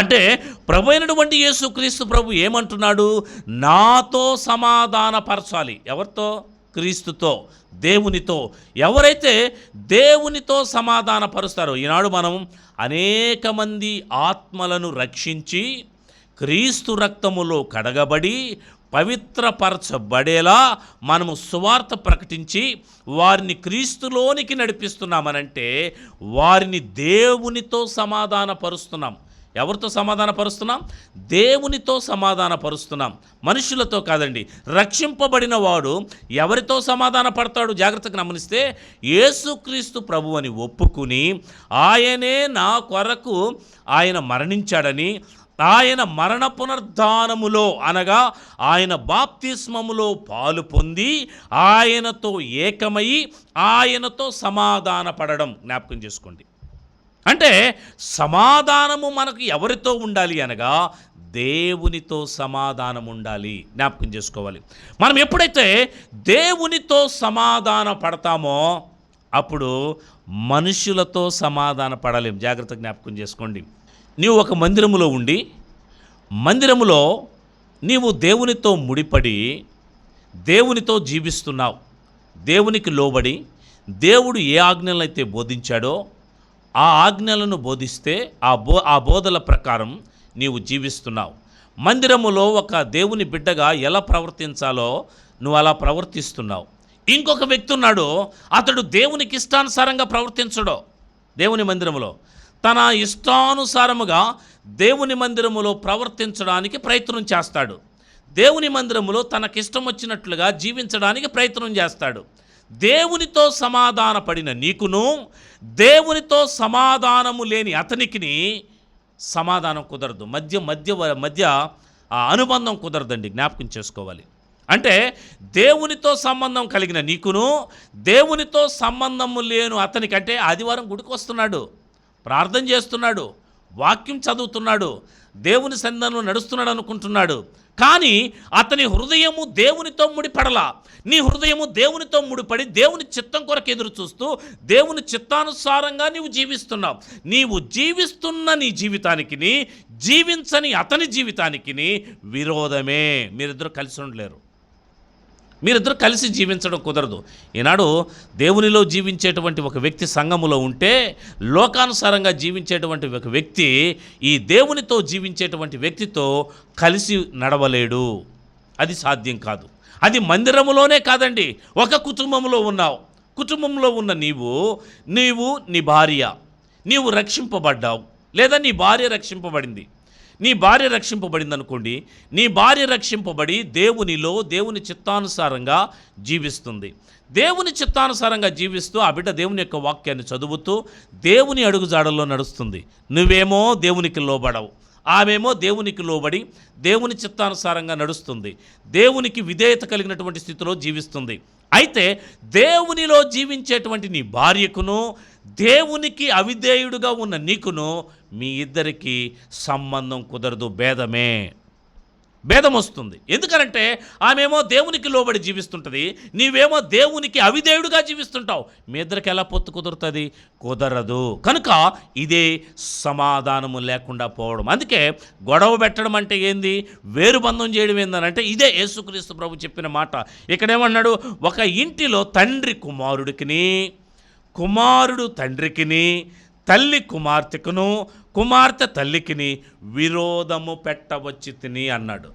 అంటే ప్రభు అయినటువంటి యేసుక్రీస్తు ప్రభు ఏమంటున్నాడు? నాతో సమాధానపరచాలి. ఎవరితో? క్రీస్తుతో దేవునితో. ఎవరైతే దేవునితో సమాధానపరుస్తారో ఈనాడు మనం అనేక మంది ఆత్మలను రక్షించి క్రీస్తు రక్తములో కడగబడి పవిత్రపరచబడేలా మనము సువార్త ప్రకటించి వారిని క్రీస్తులోనికి నడిపిస్తున్నామనంటే వారిని దేవునితో సమాధానపరుస్తున్నాం. ఎవరితో సమాధానపరుస్తున్నాం? దేవునితో సమాధానపరుస్తున్నాం. మనుషులతో కాదండి రక్షింపబడిన వాడు ఎవరితో సమాధానపడతాడు? జాగ్రత్తగా గమనిస్తే యేసుక్రీస్తు ప్రభు అని ఒప్పుకుని ఆయనే నా కొరకు ఆయన మరణించాడని ఆయన మరణ పునర్ధానములో అనగా ఆయన బాప్తిస్మములో పాలు పొంది ఆయనతో ఏకమై ఆయనతో సమాధానపడడం జ్ఞాపకం చేసుకోండి. అంటే సమాధానము మనకు ఎవరితో ఉండాలి అనగా దేవునితో సమాధానం ఉండాలి. జ్ఞాపకం చేసుకోవాలి. మనం ఎప్పుడైతే దేవునితో సమాధాన పడతామో అప్పుడు మనుషులతో సమాధాన పడలేం. జాగ్రత్త జ్ఞాపకం చేసుకోండి. నీవు ఒక మందిరములో ఉండి మందిరములో నీవు దేవునితో ముడిపడి దేవునితో జీవిస్తున్నావు. దేవునికి లోబడి దేవుడు ఏ ఆజ్ఞలైతే బోధించాడో ఆ ఆజ్ఞలను బోధిస్తే ఆ బో ఆ బోధల ప్రకారం నీవు జీవిస్తున్నావు. మందిరములో ఒక దేవుని బిడ్డగా ఎలా ప్రవర్తించాలో నువ్వు అలా ప్రవర్తిస్తున్నావు. ఇంకొక వ్యక్తి ఉన్నాడు అతడు దేవునికి ఇష్టానుసారంగా ప్రవర్తించడో దేవుని మందిరములో. తన ఇష్టానుసారముగా దేవుని మందిరములో ప్రవర్తించడానికి ప్రయత్నం చేస్తాడు. దేవుని మందిరములో తనకిష్టం వచ్చినట్లుగా జీవించడానికి ప్రయత్నం చేస్తాడు. దేవునితో సమాధానపడిన నీకును దేవునితో సమాధానము లేని అతనికిని సమాధానం కుదరదు. మధ్య మధ్య మధ్య ఆ అనుబంధం కుదరదండి. జ్ఞాపకం చేసుకోవాలి. అంటే దేవునితో సంబంధం కలిగిన నీకును దేవునితో సంబంధము లేను అతనికి అంటే ఆదివారం గుడికి వస్తున్నాడు ప్రార్థన చేస్తున్నాడు. వాక్యం చదువుతున్నాడు. దేవుని సంధానంలో నడుస్తున్నాడు అనుకుంటున్నాడు. కానీ అతని హృదయము దేవునితో ముడిపడలా. నీ హృదయము దేవునితో ముడిపడి దేవుని చిత్తం కొరకు ఎదురు చూస్తూ దేవుని చిత్తానుసారంగా నీవు జీవిస్తున్నావు. నీవు జీవిస్తున్న నీ జీవితానికి జీవించని అతని జీవితానికి విరోధమే. మీరిద్దరు కలిసి ఉండలేరు. మీరిద్దరు కలిసి జీవించడం కుదరదు. ఈనాడు దేవునిలో జీవించేటువంటి ఒక వ్యక్తి సంఘములో ఉంటే లోకానుసారంగా జీవించేటువంటి ఒక వ్యక్తి ఈ దేవునితో జీవించేటువంటి వ్యక్తితో కలిసి నడవలేడు. అది సాధ్యం కాదు. అది మందిరములోనే కాదండి. ఒక కుటుంబంలో ఉన్నావు. కుటుంబంలో ఉన్న నీవు నీవు నీ భార్య. నీవు రక్షింపబడ్డావు. లేదా నీ భార్య రక్షింపబడింది. నీ భార్య రక్షింపబడింది అనుకోండి నీ భార్య రక్షింపబడి దేవునిలో దేవుని చిత్తానుసారంగా జీవిస్తుంది. దేవుని చిత్తానుసారంగా జీవిస్తూ ఆ బిడ్డ దేవుని యొక్క వాక్యాన్ని చదువుతూ దేవుని అడుగుజాడల్లో నడుస్తుంది. నువ్వేమో దేవునికి లోబడవు. ఆమెమో దేవునికి లోబడి దేవుని చిత్తానుసారంగా నడుస్తుంది. దేవునికి విధేయత కలిగినటువంటి స్థితిలో జీవిస్తుంది. అయితే దేవునిలో జీవించేటువంటి నీ భార్యకును దేవునికి అవిధేయుడుగా ఉన్న నీకును మీ ఇద్దరికి సంబంధం కుదరదు భేదమే. భేదం వస్తుంది ఎందుకనంటే ఆమెమో దేవునికి లోబడి జీవిస్తుంటుంది నీవేమో దేవునికి అవిదేవుడిగా జీవిస్తుంటావు. మీ ఇద్దరికి ఎలా పొత్తు కుదురుతుంది? కుదరదు. కనుక ఇదే సమాధానము లేకుండా పోవడం. అందుకే గొడవ పెట్టడం అంటే ఏంది? వేరు బంధం చేయడం ఏందనంటే ఇదే యేసుక్రీస్తు ప్రభు చెప్పిన మాట. ఇక్కడేమన్నాడు? ఒక ఇంటిలో తండ్రి కుమారుడికిని కుమారుడు తండ్రికిని తల్లి కుమార్తెకును కుమార్తె తల్లికిని విరోధము పెట్టవచ్చి తిని అన్నాడు.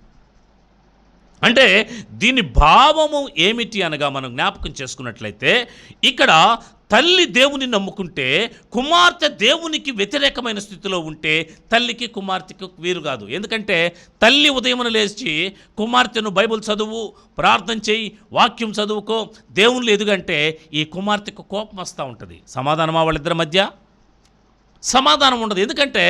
అంటే దీని భావము ఏమిటి అనగా మనం జ్ఞాపకం చేసుకున్నట్లయితే ఇక్కడ తల్లి దేవుని నమ్ముకుంటే కుమార్తె దేవునికి వ్యతిరేకమైన స్థితిలో ఉంటే తల్లికి కుమార్తెకు వీరు కాదు. ఎందుకంటే తల్లి ఉదయమున లేచి కుమార్తెను బైబిల్ చదువు ప్రార్థన చేయి వాక్యం చదువుకో. దేవుని ఎదుగంటే ఈ కుమార్తెకు కోపం వస్తూ ఉంటుంది. సమాధానమా వాళ్ళిద్దరి మధ్య? సమాధానం ఉండదు. ఎందుకంటే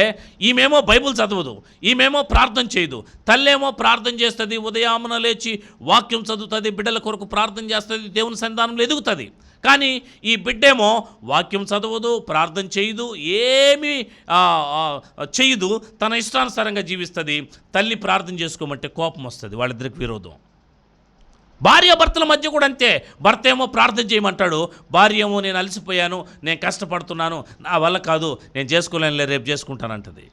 ఈమెమో బైబిల్ చదవదు ఈమెమో ప్రార్థన చేయదు. తల్లేమో ప్రార్థన చేస్తుంది ఉదయామున లేచి వాక్యం చదువుతుంది బిడ్డల కొరకు ప్రార్థన చేస్తుంది దేవుని సంతానంలో ఎదుగుతుంది. కానీ ఈ బిడ్డేమో వాక్యం చదవదు ప్రార్థన చేయదు ఏమీ చేయదు తన ఇష్టానుసారంగా జీవిస్తుంది. తల్లి ప్రార్థన చేసుకోమంటే కోపం వస్తుంది వాళ్ళిద్దరికి విరోధం. భార్య భర్తల మధ్య కూడా అంతే. భర్త ఏమో ప్రార్థన చేయమంటాడు భార్య ఏమో నేను అలసిపోయాను నేను కష్టపడుతున్నాను నా వల్ల కాదు నేను చేసుకోలేనులే రేపు చేసుకుంటానంటది.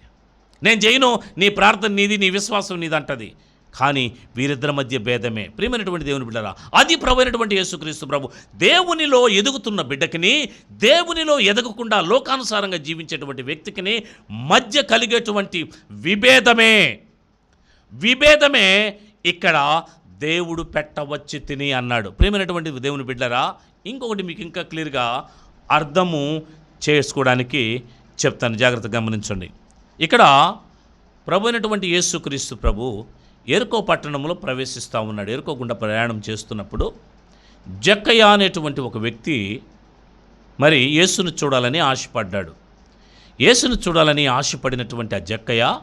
నేను చేయను నీ ప్రార్థన నీది నీ విశ్వాసం నీది అంటది. కానీ వీరిద్దరి మధ్య భేదమే. ప్రియమైనటువంటి దేవుని బిడ్డరా అది ప్రభువైనటువంటి యేసుక్రీస్తు ప్రభు. దేవునిలో ఎదుగుతున్న బిడ్డకిని దేవునిలో ఎదగకుండా లోకానుసారంగా జీవించేటువంటి వ్యక్తికిని మధ్య కలిగేటువంటి విభేదమే. విభేదమే ఇక్కడ దేవుడు పెట్టవచ్చి తిని అన్నాడు. ప్రేమైనటువంటి దేవుని బిడ్డరా ఇంకొకటి మీకు ఇంకా క్లియర్గా అర్థము చేసుకోవడానికి చెప్తాను. జాగ్రత్తగా గమనించండి. ఇక్కడ ప్రభు అయినటువంటి యేసుక్రీస్తు ప్రభు ఎరుకో పట్టణంలో ప్రవేశిస్తూ ఉన్నాడు. ఎరుకో గుండా ప్రయాణం చేస్తున్నప్పుడు జక్కయ్య అనేటువంటి ఒక వ్యక్తి మరి యేసును చూడాలని ఆశపడ్డాడు. యేసును చూడాలని ఆశపడినటువంటి ఆ జక్కయ్య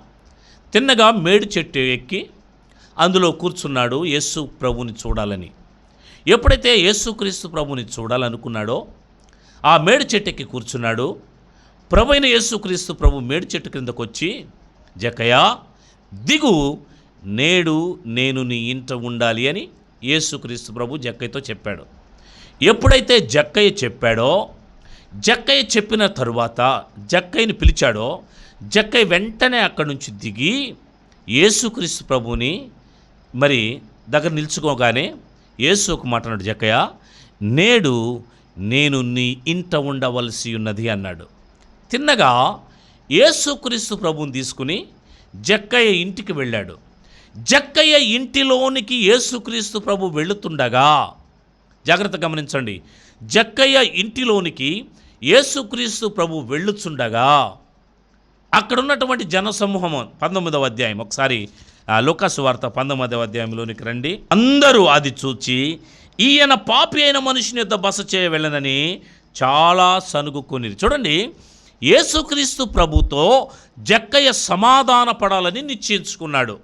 తిన్నగా మేడు చెట్టు ఎక్కి అందులో కూర్చున్నాడు యేసు ప్రభుని చూడాలని. ఎప్పుడైతే యేసుక్రీస్తు ప్రభుని చూడాలనుకున్నాడో ఆ మేడు చెట్టుకి కూర్చున్నాడు. ప్రభు అయిన యేసుక్రీస్తు ప్రభు మేడు చెట్టు క్రిందకు వచ్చి జకయా దిగు నేడు నేను నీ ఇంట ఉండాలి అని యేసుక్రీస్తు ప్రభు జక్కయ్యతో చెప్పాడు. ఎప్పుడైతే జక్కయ్య చెప్పాడో జక్కయ్య చెప్పిన తరువాత జక్కయ్యని పిలిచాడో జక్కయ్య వెంటనే అక్కడి నుంచి దిగి యేసుక్రీస్తు ప్రభుని మరి దగ్గర నిల్చుకోగానే యేసు ఒక మాట అన్నాడు జక్కయ్య నేడు నేను నీ ఇంట ఉండవలసి ఉన్నది అన్నాడు. తిన్నగా యేసుక్రీస్తు ప్రభుని తీసుకుని జక్కయ్య ఇంటికి వెళ్ళాడు. జక్కయ్య ఇంటిలోనికి యేసుక్రీస్తు ప్రభు వెళుతుండగా జాగ్రత్త గమనించండి జక్కయ్య ఇంటిలోనికి యేసుక్రీస్తు ప్రభు వెళ్ళుచుండగా అక్కడ ఉన్నటువంటి జనసమూహం పంతొమ్మిదవ అధ్యాయం ఒకసారి ఆ, వార్త పంతొమ్మిదవ అధ్యాయంలోనికి రండి. అందరూ అది చూచి ఈయన పాపి అయిన మనుషుని యొక్క బస చేయ వెళ్ళనని చాలా సనుగుకొని చూడండి యేసుక్రీస్తు ప్రభుతో జక్కయ్య సమాధాన పడాలని నిశ్చయించుకున్నాడు.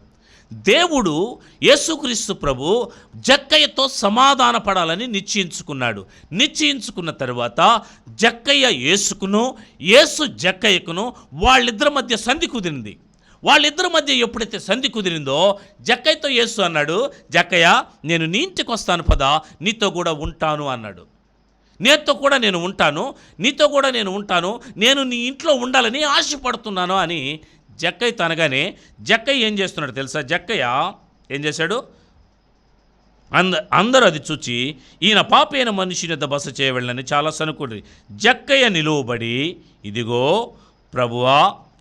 దేవుడు యేసుక్రీస్తు ప్రభు జక్కయ్యతో సమాధాన పడాలని నిశ్చయించుకున్నాడు. నిశ్చయించుకున్న తర్వాత జక్కయ్య యేసుకును యేసు జక్కయ్యకును వాళ్ళిద్దరి మధ్య సంధి కుదిరింది. వాళ్ళిద్దరి మధ్య ఎప్పుడైతే సంధి కుదిరిందో జక్కయ్యతో యేసు అన్నాడు జక్కయ్య నేను నీ ఇంటికి వస్తాను పదా నీతో కూడా ఉంటాను అన్నాడు. నేతో కూడా నేను ఉంటాను నీతో కూడా నేను ఉంటాను నేను నీ ఇంట్లో ఉండాలని ఆశపడుతున్నాను అని జక్కయ్య తనగానే జక్కయ్య ఏం చేస్తున్నాడు తెలుసా? జక్కయ్య ఏం చేశాడు? అంద అందరూ అది చూచి ఈయన పాపైన మనిషిని బస చేయవెళ్ళని చాలా సనుకుడి. జక్కయ్య నిలువబడి ఇదిగో ప్రభువా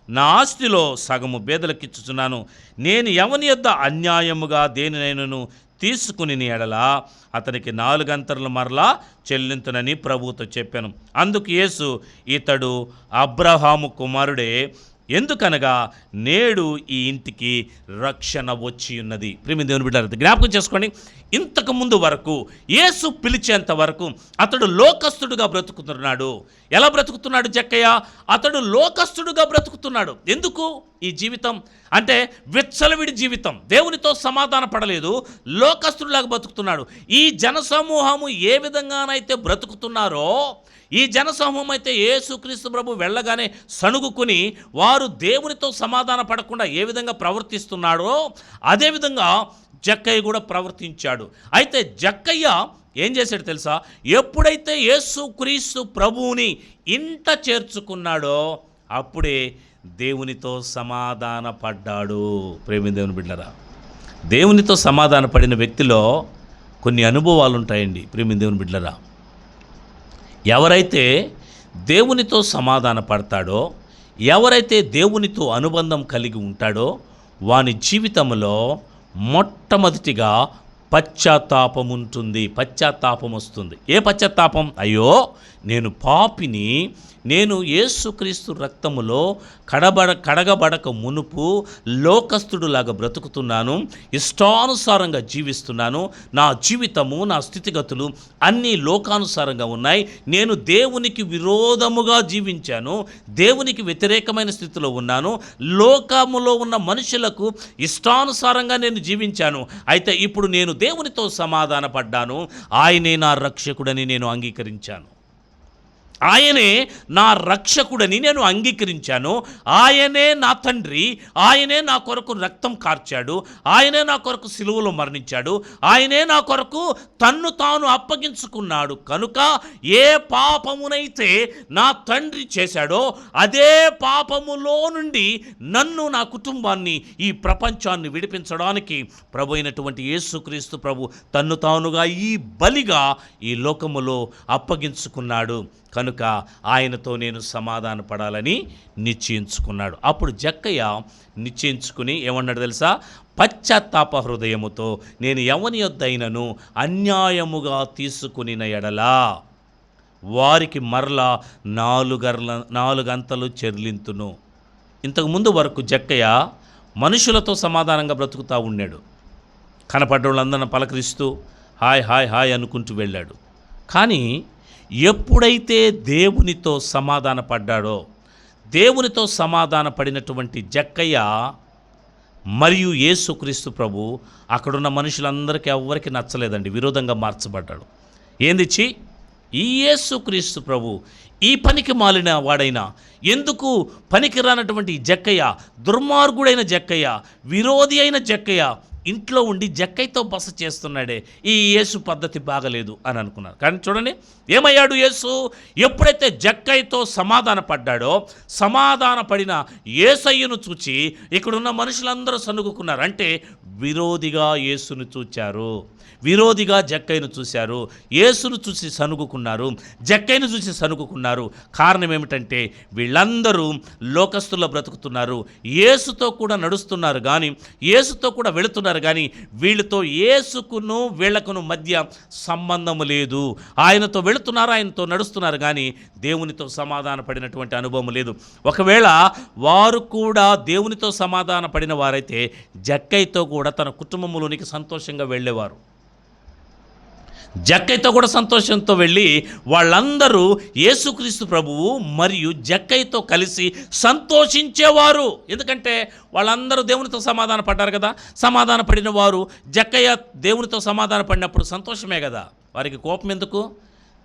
నా ఆస్తిలో సగము బేదలకిచ్చుచున్నాను. నేను ఎవని యొద్ద అన్యాయముగా దేనినైనను తీసుకుని ఎడలా? అతనికి నాలుగంతర్లు మరలా చెల్లింతునని ప్రభువుతో చెప్పాను. అందుకు యేసు ఇతడు అబ్రహాము కుమారుడే ఎందుకనగా నేడు ఈ ఇంటికి రక్షణ వచ్చి ఉన్నది. ప్రేమి దేవుని బిడ్డారు జ్ఞాపకం చేసుకోండి. ఇంతకు ముందు వరకు యేసు పిలిచేంత వరకు అతడు లోకస్తుడుగా బ్రతుకుతున్నాడు. ఎలా బ్రతుకుతున్నాడు జక్కయ్య? అతడు లోకస్తుడుగా బ్రతుకుతున్నాడు. ఎందుకు? ఈ జీవితం అంటే విచ్చలవిడి జీవితం. దేవునితో సమాధాన పడలేదు. లోకస్తుడిలాగా బ్రతుకుతున్నాడు. ఈ జనసమూహము ఏ విధంగానైతే బ్రతుకుతున్నారో ఈ జనసమూహం అయితే యేసుక్రీస్తు ప్రభు వెళ్ళగానే సణుగుకుని వారు దేవునితో సమాధాన పడకుండా ఏ విధంగా ప్రవర్తిస్తున్నాడో అదేవిధంగా జక్కయ్య కూడా ప్రవర్తించాడు. అయితే జక్కయ్య ఏం చేశాడు తెలుసా? ఎప్పుడైతే యేసుక్రీస్తు ప్రభువుని ఇంట చేర్చుకున్నాడో అప్పుడే దేవునితో సమాధాన పడ్డాడు ప్రేమి దేవుని బిడ్డరా దేవునితో సమాధాన పడిన వ్యక్తిలో కొన్ని అనుభవాలు ఉంటాయండి ప్రేమి దేవుని బిడ్డరా ఎవరైతే దేవునితో సమాధాన పడతాడో ఎవరైతే దేవునితో అనుబంధం కలిగి ఉంటాడో వాని జీవితంలో మొట్టమొదటిగా పశ్చాత్తాపం ఉంటుంది పశ్చాత్తాపం వస్తుంది ఏ పశ్చాత్తాపం? అయ్యో నేను పాపిని నేను యేసుక్రీస్తు రక్తములో కడబడ కడగబడక మునుపు లోకస్తుడులాగా బ్రతుకుతున్నాను ఇష్టానుసారంగా జీవిస్తున్నాను నా జీవితము నా స్థితిగతులు అన్నీ లోకానుసారంగా ఉన్నాయి నేను దేవునికి విరోధముగా జీవించాను దేవునికి వ్యతిరేకమైన స్థితిలో ఉన్నాను లోకములో ఉన్న మనుషులకు ఇష్టానుసారంగా నేను జీవించాను అయితే ఇప్పుడు నేను దేవునితో సమాధాన పడ్డాను ఆయనే నా రక్షకుడని నేను అంగీకరించాను. ఆయనే నా రక్షకుడని నేను అంగీకరించాను. ఆయనే నా తండ్రి. ఆయనే నా కొరకు రక్తం కార్చాడు. ఆయనే నా కొరకు సిలువలో మరణించాడు. ఆయనే నా కొరకు తన్ను తాను అప్పగించుకున్నాడు. కనుక ఏ పాపమునైతే నా తండ్రి చేశాడో అదే పాపములో నుండి నన్ను నా కుటుంబాన్ని ఈ ప్రపంచాన్ని విడిపించడానికి ప్రభు అయినటువంటి యేసుక్రీస్తు ప్రభు తన్ను తానుగా ఈ బలిగా ఈ లోకములో అప్పగించుకున్నాడు. కనుక ఆయనతో నేను సమాధాన పడాలని నిశ్చయించుకున్నాడు. అప్పుడు జక్కయ్య నిశ్చయించుకుని ఏమన్నాడు తెలుసా? పశ్చాత్తాప హృదయముతో నేను ఎవని యొద్దైనను అన్యాయముగా తీసుకునిన ఎడలా వారికి మరలా నాలుగర్ల నాలుగంతలు చెర్లింతును ఇంతకుముందు వరకు జక్కయ్య మనుషులతో సమాధానంగా బ్రతుకుతూ ఉన్నాడు కనపడ్డోళ్ళందరిని పలకరిస్తూ హాయ్ హాయ్ హాయ్ అనుకుంటూ వెళ్ళాడు. కానీ ఎప్పుడైతే దేవునితో సమాధాన పడ్డాడో దేవునితో సమాధాన పడినటువంటి జక్కయ్య మరియు యేసుక్రీస్తు ప్రభు అక్కడున్న మనుషులందరికీ ఎవ్వరికి నచ్చలేదండి విరోధంగా మార్చబడ్డాడు. ఏందిచ్చి ఈ యేసుక్రీస్తు ప్రభు ఈ పనికి మాలిన వాడైనా ఎందుకు పనికి రానటువంటి జక్కయ్య దుర్మార్గుడైన జక్కయ్య విరోధి అయిన జక్కయ్య ఇంట్లో ఉండి జక్కైతో బస చేస్తున్నాడే ఈ యేసు పద్ధతి బాగలేదు అని అనుకున్నారు. కానీ చూడండి ఏమయ్యాడు యేసు? ఎప్పుడైతే జక్కైతో సమాధాన పడ్డాడో సమాధాన పడిన ఏసయ్యను చూచి ఇక్కడున్న మనుషులందరూ సనుగుకున్నారు అంటే విరోధిగా యేసును చూచారు. విరోధిగా జక్కైను చూశారు. యేసును చూసి సనుగుకున్నారు జక్కైను చూసి సనుగుకున్నారు కారణం ఏమిటంటే వీళ్ళందరూ లోకస్తుల్లో బ్రతుకుతున్నారు. యేసుతో కూడా నడుస్తున్నారు. కానీ యేసుతో కూడా వెళుతున్నారు. కానీ వీళ్ళతో ఏసుకును వీళ్ళకును మధ్య సంబంధము లేదు. ఆయనతో వెళుతున్నారు ఆయనతో నడుస్తున్నారు కానీ దేవునితో సమాధాన పడినటువంటి అనుభవం లేదు. ఒకవేళ వారు కూడా దేవునితో సమాధాన పడిన వారైతే జక్కయ్యతో కూడా తన కుటుంబంలోనికి సంతోషంగా వెళ్ళేవారు. జక్కయ్యతో కూడా సంతోషంతో వెళ్ళి వాళ్ళందరూ యేసుక్రీస్తు ప్రభువు మరియు జక్కయ్యతో కలిసి సంతోషించేవారు. ఎందుకంటే వాళ్ళందరూ దేవునితో సమాధాన పడ్డారు కదా. సమాధాన పడిన వారు జక్కయ్య దేవునితో సమాధాన పడినప్పుడు సంతోషమే కదా. వారికి కోపం ఎందుకు?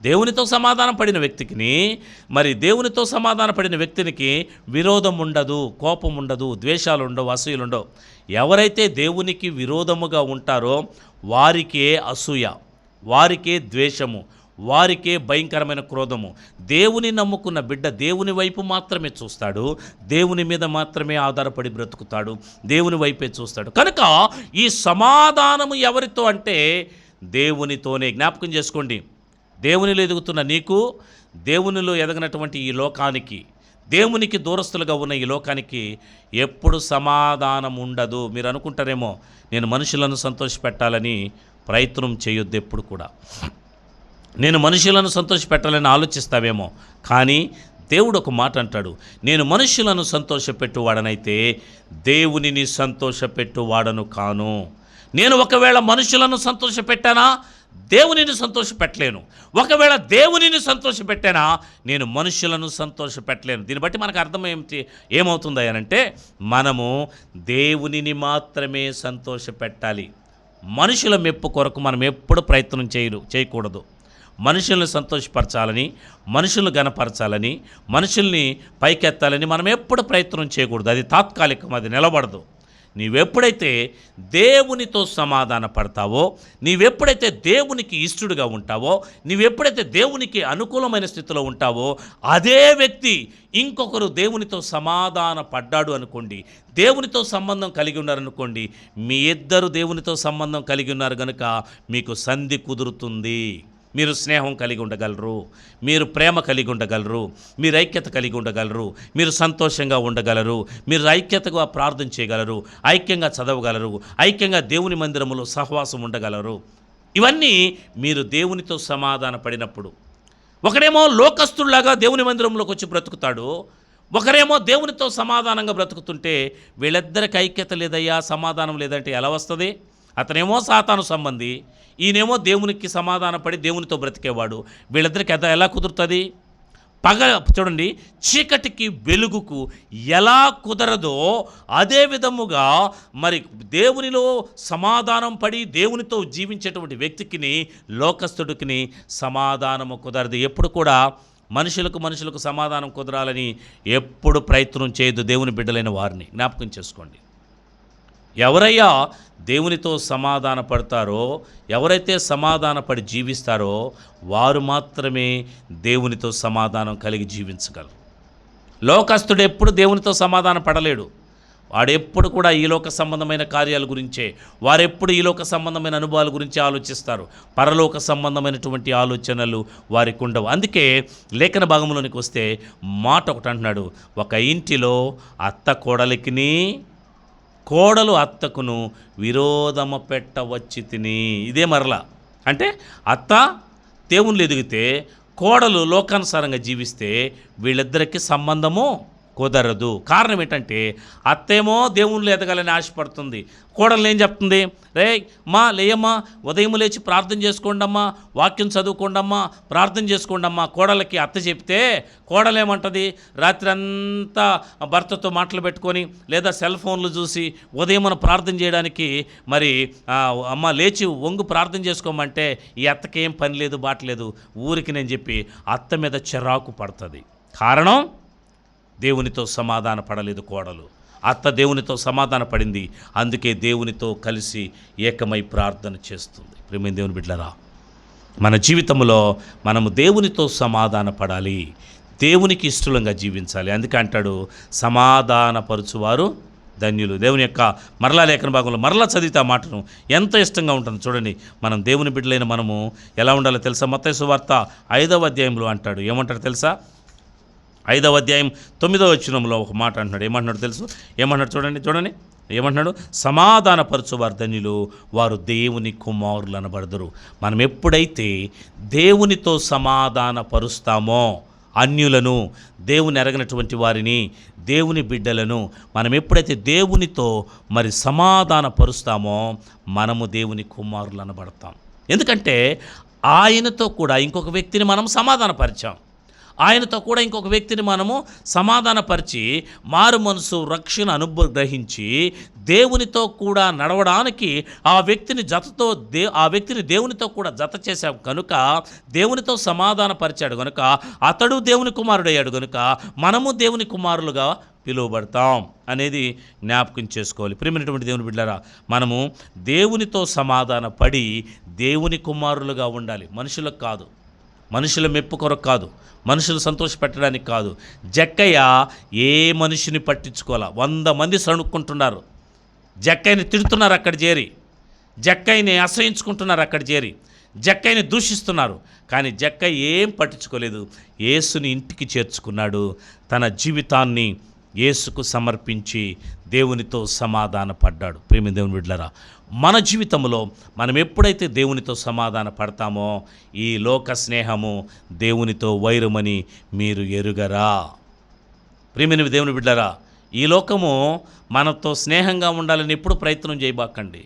దేవునితో సమాధానం పడిన వ్యక్తికి మరి దేవునితో సమాధాన పడిన వ్యక్తినికి విరోధం ఉండదు కోపం ఉండదు ద్వేషాలు ఉండవు అసూయలు ఉండవు. ఎవరైతే దేవునికి విరోధముగా ఉంటారో వారికే అసూయ. వారికే ద్వేషము వారికే భయంకరమైన క్రోధము. దేవుని నమ్ముకున్న బిడ్డ దేవుని వైపు మాత్రమే చూస్తాడు దేవుని మీద మాత్రమే ఆధారపడి బ్రతుకుతాడు దేవుని వైపే చూస్తాడు. కనుక ఈ సమాధానము ఎవరితో అంటే దేవునితోనే. జ్ఞాపకం చేసుకోండి. దేవునిలో ఎదుగుతున్న నీకు దేవునిలో ఎదగనటువంటి ఈ లోకానికి దేవునికి దూరస్తులుగా ఉన్న ఈ లోకానికి ఎప్పుడు సమాధానం ఉండదు. మీరు అనుకుంటారేమో నేను మనుషులను సంతోషపెట్టాలని ప్రయత్నం చేయొద్దు ఎప్పుడు కూడా. నేను మనుషులను సంతోషపెట్టాలని ఆలోచిస్తావేమో కానీ దేవుడు ఒక మాట అంటాడు నేను మనుషులను సంతోషపెట్టువాడనైతే దేవునిని సంతోషపెట్టువాడను కాను. నేను ఒకవేళ మనుషులను సంతోషపెట్టానా దేవునిని సంతోషపెట్టలేను. ఒకవేళ దేవునిని సంతోషపెట్టానా నేను మనుషులను సంతోషపెట్టలేను. దీన్ని బట్టి మనకు అర్థం ఏమిటి ఏమవుతుంది అంటే మనము దేవునిని మాత్రమే సంతోషపెట్టాలి. మనుషుల మెప్పు కొరకు మనం ఎప్పుడు ప్రయత్నం చేయరు చేయకూడదు. మనుషుల్ని సంతోషపరచాలని మనుషుల్ని గనపరచాలని మనుషుల్ని పైకెత్తాలని మనం ఎప్పుడు ప్రయత్నం చేయకూడదు. అది తాత్కాలికం అది నిలబడదు. నీవెప్పుడైతే దేవునితో సమాధాన పడతావో నీవెప్పుడైతే దేవునికి ఇష్టడుగా ఉంటావో నీవెప్పుడైతే దేవునికి అనుకూలమైన స్థితిలో ఉంటావో అదే వ్యక్తి ఇంకొకరు దేవునితో సమాధాన పడ్డాడు అనుకోండి దేవునితో సంబంధం కలిగి ఉన్నారనుకోండి మీ ఇద్దరు దేవునితో సంబంధం కలిగి ఉన్నారు కనుక మీకు సంధి కుదురుతుంది. మీరు స్నేహం కలిగి ఉండగలరు మీరు ప్రేమ కలిగి ఉండగలరు మీరు ఐక్యత కలిగి ఉండగలరు మీరు సంతోషంగా ఉండగలరు మీరు ఐక్యతగా ప్రార్థన చేయగలరు ఐక్యంగా చదవగలరు ఐక్యంగా దేవుని మందిరములో సహవాసం ఉండగలరు. ఇవన్నీ మీరు దేవునితో సమాధాన పడినప్పుడు ఒకడేమో లోకస్తుల్లాగా దేవుని మందిరంలోకి వచ్చి బ్రతుకుతాడు ఒకరేమో దేవునితో సమాధానంగా బ్రతుకుతుంటే వీళ్ళిద్దరికి ఐక్యత లేదయ్యా సమాధానం లేదంటే ఎలా వస్తుంది? అతనేమో సాతాను సంబంధి ఈయనేమో దేవునికి సమాధానపడి దేవునితో బ్రతికేవాడు. వీళ్ళిద్దరికి అది ఎలా కుదురుతుంది? పగ చూడండి చీకటికి వెలుగుకు ఎలా కుదరదో అదే విధముగా మరి దేవునిలో సమాధానం పడి దేవునితో జీవించేటువంటి వ్యక్తికిని లోకస్తుడికిని సమాధానము కుదరదు. ఎప్పుడు కూడా మనుషులకు మనుషులకు సమాధానం కుదరాలని ఎప్పుడు ప్రయత్నం చేయదు దేవుని బిడ్డలైన వారిని. జ్ఞాపకం చేసుకోండి. ఎవరయ్యా దేవునితో సమాధాన పడతారో ఎవరైతే సమాధానపడి జీవిస్తారో వారు మాత్రమే దేవునితో సమాధానం కలిగి జీవించగలరు. లోకస్తుడు ఎప్పుడు దేవునితో సమాధాన పడలేడు వాడెప్పుడు కూడా ఈ లోక సంబంధమైన కార్యాల గురించే వారెప్పుడు ఈ లోక సంబంధమైన అనుభవాల గురించి ఆలోచిస్తారు. పరలోక సంబంధమైనటువంటి ఆలోచనలు వారికి ఉండవు. అందుకే లేఖన భాగంలోనికి వస్తే మాట ఒకటి అంటున్నాడు ఒక ఇంటిలో అత్త కోడలికిని కోడలు అత్తకును విరోధము పెట్టవచ్చి తిని. ఇదే మరలా. అంటే అత్త దేవుళ్ళు ఎదిగితే కోడలు లోకానుసారంగా జీవిస్తే వీళ్ళిద్దరికీ సంబంధము కుదరదు. కారణం ఏంటంటే అత్తేమో దేవుళ్ళు ఎదగాలని ఆశపడుతుంది. కోడలు ఏం చెప్తుంది? రే మా లేయమ్మా ఉదయం లేచి ప్రార్థన చేసుకోండమ్మా వాక్యం చదువుకోండమ్మా ప్రార్థన చేసుకోండమ్మా కోడలకి అత్త చెప్తే కోడలేమంటది రాత్రంతా రాత్రి అంతా భర్తతో మాటలు పెట్టుకొని లేదా సెల్ ఫోన్లు చూసి ఉదయం మనం ప్రార్థన చేయడానికి మరి అమ్మ లేచి వంగు ప్రార్థన చేసుకోమంటే ఈ అత్తకి ఏం పని లేదు బాటలేదు ఊరికి నేను చెప్పి అత్త మీద చిరాకు పడుతుంది. కారణం? దేవునితో సమాధాన పడలేదు కోడలు. అత్త దేవునితో సమాధాన పడింది. అందుకే దేవునితో కలిసి ఏకమై ప్రార్థన చేస్తుంది. ప్రేమ దేవుని బిడ్డరా మన జీవితంలో మనము దేవునితో సమాధాన పడాలి. దేవునికి ఇష్టలంగా జీవించాలి. అందుకే అంటాడు సమాధానపరుచువారు ధన్యులు. దేవుని యొక్క మరలా లేఖన భాగంలో మరలా చదివితే ఆ మాటను ఎంత ఇష్టంగా ఉంటుంది చూడండి. మనం దేవుని బిడ్డలైన మనము ఎలా ఉండాలో తెలుసా? మత్తయి సువార్త ఐదవ అధ్యాయంలో అంటాడు. ఏమంటాడు తెలుసా? ఐదవ అధ్యాయం తొమ్మిదవ వచ్చినంలో ఒక మాట అంటున్నాడు. ఏమంటున్నాడు తెలుసు? ఏమంటున్నాడు చూడండి చూడండి. ఏమంటున్నాడు? సమాధానపరచు ధన్యులు వారు దేవుని కుమారులు అనబడదురు మనం ఎప్పుడైతే దేవునితో సమాధానపరుస్తామో అన్యులను దేవుని ఎరగనటువంటి వారిని దేవుని బిడ్డలను మనం ఎప్పుడైతే దేవునితో మరి సమాధానపరుస్తామో మనము దేవుని కుమారులు అనబడతాం ఎందుకంటే ఆయనతో కూడా ఇంకొక వ్యక్తిని మనం సమాధానపరిచాం. ఆయనతో కూడా ఇంకొక వ్యక్తిని మనము సమాధానపరిచి మారు మనసు రక్షణ అనుగ్రహించి దేవునితో కూడా నడవడానికి ఆ వ్యక్తిని జతతో దే ఆ వ్యక్తిని దేవునితో కూడా జత చేశాం కనుక దేవునితో సమాధానపరిచాడు కనుక అతడు దేవుని కుమారుడయ్యాడు కనుక మనము దేవుని కుమారులుగా పిలువబడతాం అనేది జ్ఞాపకం చేసుకోవాలి. ప్రియమైనటువంటి దేవుని బిడ్డారా మనము దేవునితో సమాధాన పడి దేవుని కుమారులుగా ఉండాలి. మనుషులకు కాదు మనుషుల మెప్పు కొరకు కాదు మనుషులు సంతోషపెట్టడానికి కాదు. జక్కయ్య ఏ మనిషిని పట్టించుకోవాలా? వంద మంది సణుక్కుంటున్నారు. జక్కయ్యని తిడుతున్నారు అక్కడ చేరి. జక్కయ్యని అసహించుకుంటున్నారు అక్కడ చేరి. జక్కయ్యని దూషిస్తున్నారు. కానీ జక్క ఏం పట్టించుకోలేదు. యేసుని ఇంటికి చేర్చుకున్నాడు. తన జీవితాన్ని యేసుకు సమర్పించి దేవునితో సమాధాన పడ్డాడు ప్రేమ దేవుని బిడ్డలరా మన జీవితంలో మనం ఎప్పుడైతే దేవునితో సమాధాన పడతామో ఈ లోక స్నేహము దేవునితో వైరమని మీరు ఎరుగరా. ప్రేమిని దేవుని బిడ్డరా ఈ లోకము మనతో స్నేహంగా ఉండాలని ఎప్పుడు ప్రయత్నం చేయబాకండి.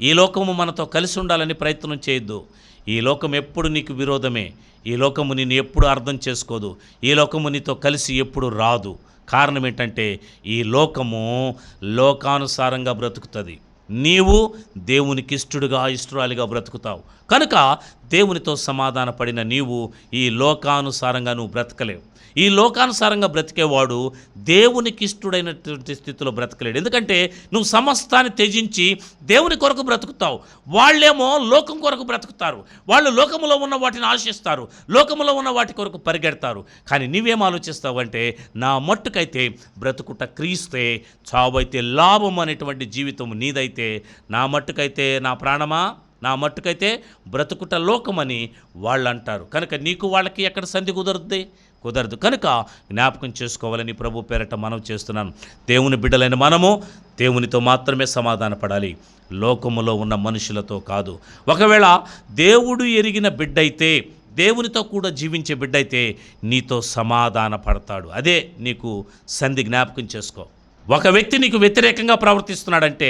ఈ లోకము మనతో కలిసి ఉండాలని ప్రయత్నం చేయొద్దు. ఈ లోకం ఎప్పుడు నీకు విరోధమే. ఈ లోకము నిన్ను ఎప్పుడు అర్థం చేసుకోదు. ఈ లోకము నీతో కలిసి ఎప్పుడు రాదు. కారణం ఏంటంటే ఈ లోకము లోకానుసారంగా బ్రతుకుతుంది. నీవు దేవునికి ఇష్టడుగా ఇష్టరాలిగా బ్రతుకుతావు. కనుక దేవునితో సమాధాన పడిన నీవు ఈ లోకానుసారంగా నువ్వు బ్రతకలేవు. ఈ లోకానుసారంగా బ్రతికేవాడు దేవునికి ఇష్టడైనటువంటి స్థితిలో బ్రతకలేడు. ఎందుకంటే నువ్వు సమస్తాన్ని త్యజించి దేవుని కొరకు బ్రతుకుతావు. వాళ్ళేమో లోకం కొరకు బ్రతుకుతారు. వాళ్ళు లోకములో ఉన్న వాటిని ఆశిస్తారు. లోకములో ఉన్న వాటి కొరకు పరిగెడతారు. కానీ నీవేం ఆలోచిస్తావంటే నా మట్టుకైతే బ్రతుకుట క్రీస్తే చావైతే లాభం అనేటువంటి జీవితం నీదైతే నా మట్టుకైతే నా ప్రాణమా? నా మట్టుకైతే బ్రతుకుట లోకమని వాళ్ళు అంటారు కనుక నీకు వాళ్ళకి ఎక్కడ సంధి కుదరుద్ది? కుదరదు. కనుక జ్ఞాపకం చేసుకోవాలని ప్రభు పేరట మనం చేస్తున్నాను. దేవుని బిడ్డలైన మనము దేవునితో మాత్రమే సమాధానపడాలి లోకములో ఉన్న మనుషులతో కాదు. ఒకవేళ దేవుడు ఎరిగిన బిడ్డైతే దేవునితో కూడా జీవించే బిడ్డైతే నీతో సమాధాన పడతాడు. అదే నీకు సంధి జ్ఞాపకం చేసుకో. ఒక వ్యక్తి నీకు వ్యతిరేకంగా ప్రవర్తిస్తున్నాడంటే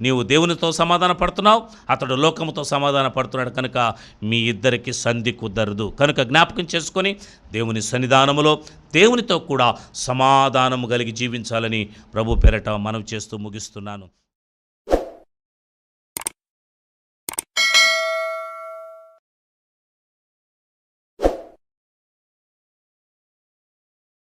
నీవు దేవునితో సమాధాన పడుతున్నావు అతడు లోకముతో సమాధాన పడుతున్నాడు కనుక మీ ఇద్దరికి సంధి కుదరదు. కనుక జ్ఞాపకం చేసుకొని దేవుని సన్నిధానములో దేవునితో కూడా సమాధానము కలిగి జీవించాలని ప్రభు పేరట మనవి చేస్తూ ముగిస్తున్నాను.